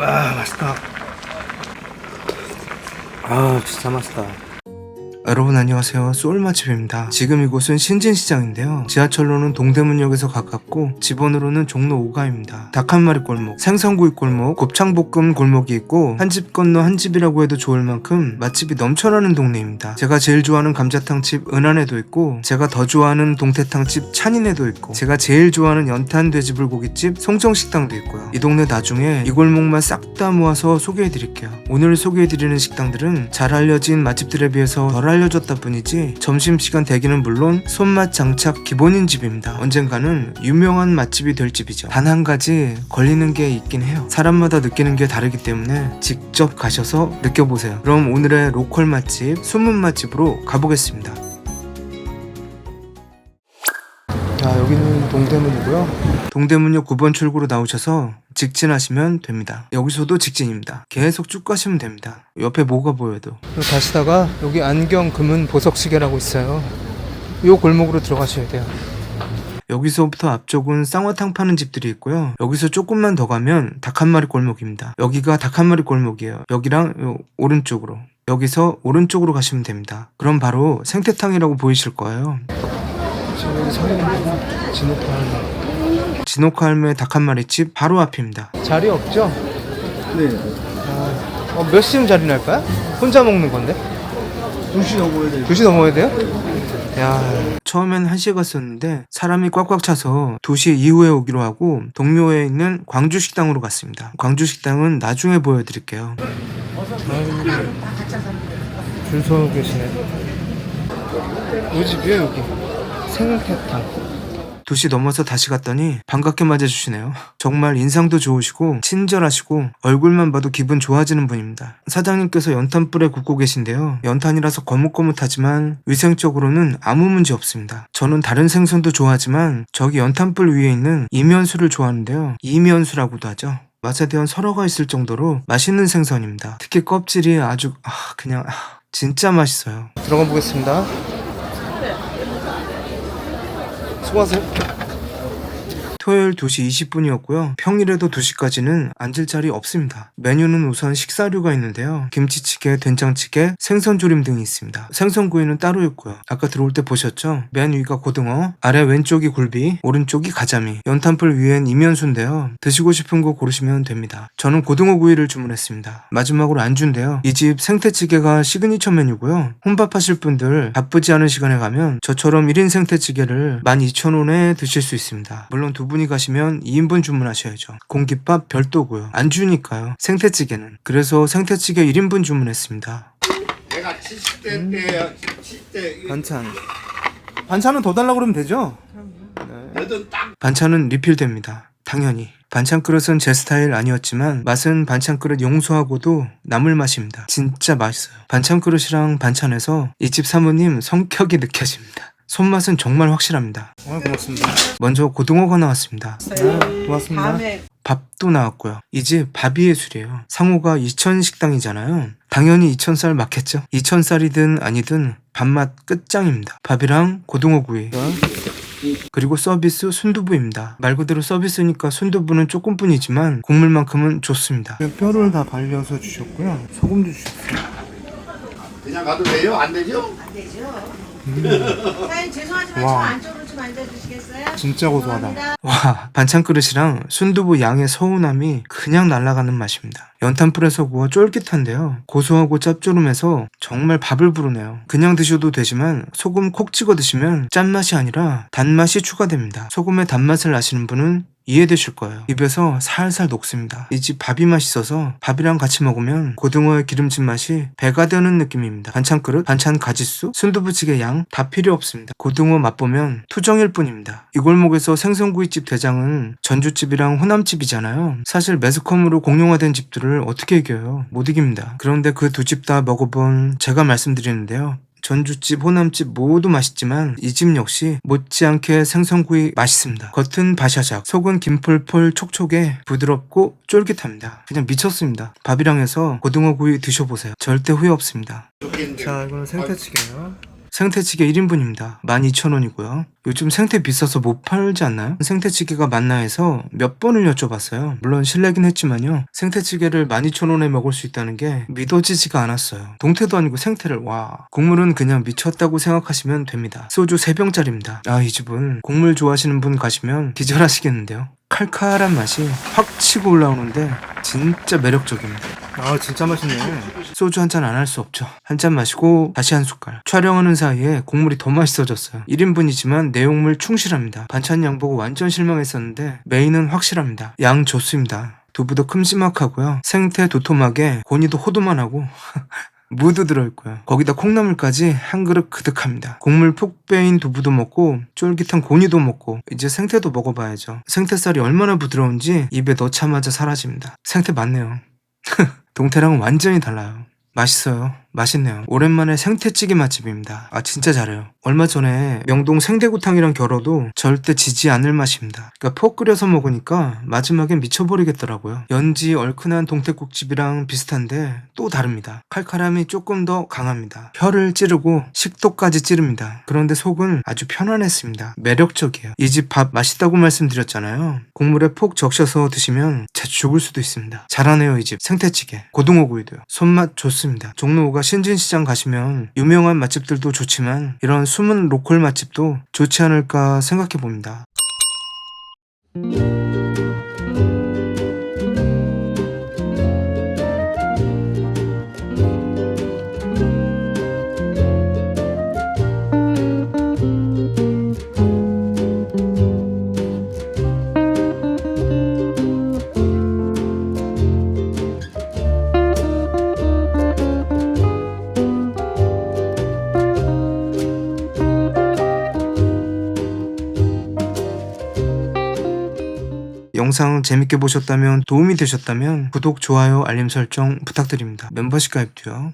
와 맛있다. 아 진짜 맛있다 여러분 안녕하세요. 소울 맛집입니다. 지금 이곳은 신진시장인데요. 지하철로는 동대문역에서 가깝고 집원으로는 종로 5가입니다. 닭 한 마리 골목 생선구이 골목 곱창볶음 골목이 있고 한 집 건너 한 집이라고 해도 좋을 만큼 맛집이 넘쳐나는 동네입니다. 제가 제일 좋아하는 감자탕집 은한에도 있고 제가 더 좋아하는 동태탕집 찬인에도 있고 제가 제일 좋아하는 연탄 돼지불고기집 송정식당도 있고요. 이 동네 나중에 이 골목만 싹 다 모아서 소개해드릴게요. 오늘 소개해드리는 식당들은 잘 알려진 맛집들에 비해서 덜 알려 졌다 뿐이지 점심시간 대기는 물론 손맛 장착 기본인 집입니다. 언젠가는 유명한 맛집이 될 집이죠. 단 한 가지 걸리는 게 있긴 해요. 사람마다 느끼는 게 다르기 때문에 직접 가셔서 느껴보세요. 그럼 오늘의 로컬 맛집 숨은 맛집으로 가보겠습니다 자 여기는 동대문이고요 동대문역 9번 출구로 나오셔서 직진하시면 됩니다 여기서도 직진입니다 계속 쭉 가시면 됩니다 옆에 뭐가 보여도 가시다가 여기 안경 금은 보석 시계라고 있어요 요 골목으로 들어가셔야 돼요 여기서부터 앞쪽은 쌍화탕 파는 집들이 있고요. 여기서 조금만 더 가면 닭 한 마리 골목입니다. 여기가 닭 한 마리 골목이에요. 여기랑 요 오른쪽으로. 여기서 오른쪽으로 가시면 됩니다. 그럼 바로 생태탕이라고 보이실 거예요. 지금 진호카 할매. 진호카 할매 닭 한 마리 집 바로 앞입니다. 자리 없죠? 네. 아, 어, 몇 시쯤 자리 날까요? 혼자 먹는 건데? 2시 넘어야 돼. 2시 넘어야 돼요? 야, 처음엔 1시에 갔었는데 사람이 꽉꽉 차서 2시 이후에 오기로 하고 동묘에 있는 광주 식당으로 갔습니다. 광주 식당은 나중에 보여드릴게요. 줄서 계시네. 요 집이에요, 여기. 생태탕. 2시 넘어서 다시 갔더니 반갑게 맞아주시네요. 정말 인상도 좋으시고 친절하시고 얼굴만 봐도 기분 좋아지는 분입니다. 사장님께서 연탄불에 굽고 계신데요. 연탄이라서 거뭇거뭇하지만 위생적으로는 아무 문제 없습니다. 저는 다른 생선도 좋아하지만 저기 연탄불 위에 있는 이면수를 좋아하는데요. 이면수라고도 하죠. 맛에 대한 설화가 있을 정도로 맛있는 생선입니다. 특히 껍질이 아주 아, 그냥 아, 진짜 맛있어요. 들어가 보겠습니다. 수고하세요. 토요일 2시 20분이었고요. 평일에도 2시까지는 앉을 자리 없습니다. 메뉴는 우선 식사류가 있는데요. 김치찌개, 된장찌개, 생선조림 등이 있습니다. 생선구이는 따로 있고요. 아까 들어올 때 보셨죠? 맨 위가 고등어, 아래 왼쪽이 굴비, 오른쪽이 가자미, 연탄불 위엔 이면수인데요. 드시고 싶은 거 고르시면 됩니다. 저는 고등어 구이를 주문했습니다. 마지막으로 안주인데요. 이 집 생태찌개가 시그니처 메뉴고요. 혼밥하실 분들 바쁘지 않은 시간에 가면 저처럼 1인 생태찌개를 12,000원에 드실 수 있습니다. 물론 두분 이 가시면 2인분 주문하셔야죠. 공깃밥 별도고요. 안 주니까요. 생태찌개는. 그래서 생태찌개 1인분 주문했습니다. 내가 70대 때야 70대 반찬. 반찬은 더 달라고 그러면 되죠? 여든 딱 반찬은 리필됩니다. 당연히. 반찬 그릇은 제 스타일 아니었지만 맛은 반찬 그릇 용서하고도 남을 맛입니다. 진짜 맛있어요. 반찬 그릇이랑 반찬에서 이 집 사모님 성격이 느껴집니다. 손맛은 정말 확실합니다. 아, 고맙습니다. 먼저 고등어가 나왔습니다. 아, 고맙습니다. 다음에 밥도 나왔고요. 이 집 밥이 예술이에요. 상호가 이천 식당이잖아요. 당연히 이천 쌀 맞겠죠? 이천 쌀이든 아니든 밥맛 끝장입니다. 밥이랑 고등어 구이. 그리고 서비스 순두부입니다. 말 그대로 서비스니까 순두부는 조금뿐이지만 국물만큼은 좋습니다. 뼈를 다 발려서 주셨고요. 소금도 주셨어요. 그냥 가도 돼요? 안 되죠? 안 되죠. 사장님 죄송하지만 와. 저 안쪽으로 좀 앉아주시겠어요? 진짜 고소하다. 와 반찬 그릇이랑 순두부 양의 서운함이 그냥 날아가는 맛입니다. 연탄불에서 구워 쫄깃한데요. 고소하고 짭조름해서 정말 밥을 부르네요. 그냥 드셔도 되지만 소금 콕 찍어 드시면 짠맛이 아니라 단맛이 추가됩니다. 소금의 단맛을 아시는 분은 이해되실 거예요. 입에서 살살 녹습니다. 이 집 밥이 맛있어서 밥이랑 같이 먹으면 고등어의 기름진 맛이 배가 되는 느낌입니다. 반찬 그릇, 반찬 가지수, 순두부찌개 양 다 필요 없습니다. 고등어 맛보면 투정일 뿐입니다. 이 골목에서 생선구이집 대장은 전주집이랑 호남집이잖아요. 사실 매스컴으로 공룡화된 집들을 어떻게 이겨요? 못 이깁니다. 그런데 그 두 집 다 먹어본 제가 말씀드리는데요. 전주집, 호남집 모두 맛있지만 이 집 역시 못지않게 생선구이 맛있습니다. 겉은 바샤작, 속은 김폴폴 촉촉해 부드럽고 쫄깃합니다. 그냥 미쳤습니다. 밥이랑 해서 고등어 구이 드셔보세요. 절대 후회 없습니다. 자, 이거는 생태찌개예요. 생태찌개 1인분입니다. 12,000원이고요. 요즘 생태 비싸서 못 팔지 않나요? 생태찌개가 맞나 해서 몇 번을 여쭤봤어요. 물론 실례긴 했지만요. 생태찌개를 12,000원에 먹을 수 있다는 게 믿어지지가 않았어요. 동태도 아니고 생태를 와. 국물은 그냥 미쳤다고 생각하시면 됩니다. 소주 3병짜리입니다. 아, 이 집은 국물 좋아하시는 분 가시면 기절하시겠는데요. 칼칼한 맛이 확 치고 올라오는데 진짜 매력적입니다. 아 진짜 맛있네. 소주 한 잔 안 할 수 없죠. 한 잔 마시고 다시 한 숟갈. 촬영하는 사이에 국물이 더 맛있어졌어요. 1인분이지만 내용물 충실합니다. 반찬 양 보고 완전 실망했었는데 메인은 확실합니다. 양 좋습니다. 두부도 큼지막하고요. 생태 도톰하게 고니도 호두만 하고 무도 들어있고요. 거기다 콩나물까지 한 그릇 그득합니다. 곡물 푹 빼인 두부도 먹고 쫄깃한 고니도 먹고 이제 생태도 먹어봐야죠. 생태살이 얼마나 부드러운지 입에 넣자마자 사라집니다. 생태 맞네요. 동태랑은 완전히 달라요. 맛있어요. 맛있네요. 오랜만에 생태찌개 맛집입니다. 아 진짜 잘해요. 얼마 전에 명동 생대구탕이랑 겨뤄도 절대 지지 않을 맛입니다. 그러니까 폭 끓여서 먹으니까 마지막엔 미쳐버리겠더라고요. 연지 얼큰한 동태국집이랑 비슷한데 또 다릅니다. 칼칼함이 조금 더 강합니다. 혀를 찌르고 식도까지 찌릅니다. 그런데 속은 아주 편안했습니다. 매력적이에요. 이 집 밥 맛있다고 말씀드렸잖아요. 국물에 폭 적셔서 드시면 제 죽을 수도 있습니다. 잘하네요 이 집. 생태찌개, 고등어 구이도요. 손맛 좋습니다. 종로 가 신진시장 가시면 유명한 맛집들도 좋지만 이런 숨은 로컬 맛집도 좋지 않을까 생각해 봅니다. 영상 재밌게 보셨다면 도움이 되셨다면 구독, 좋아요, 알림 설정 부탁드립니다. 멤버십 가입도요.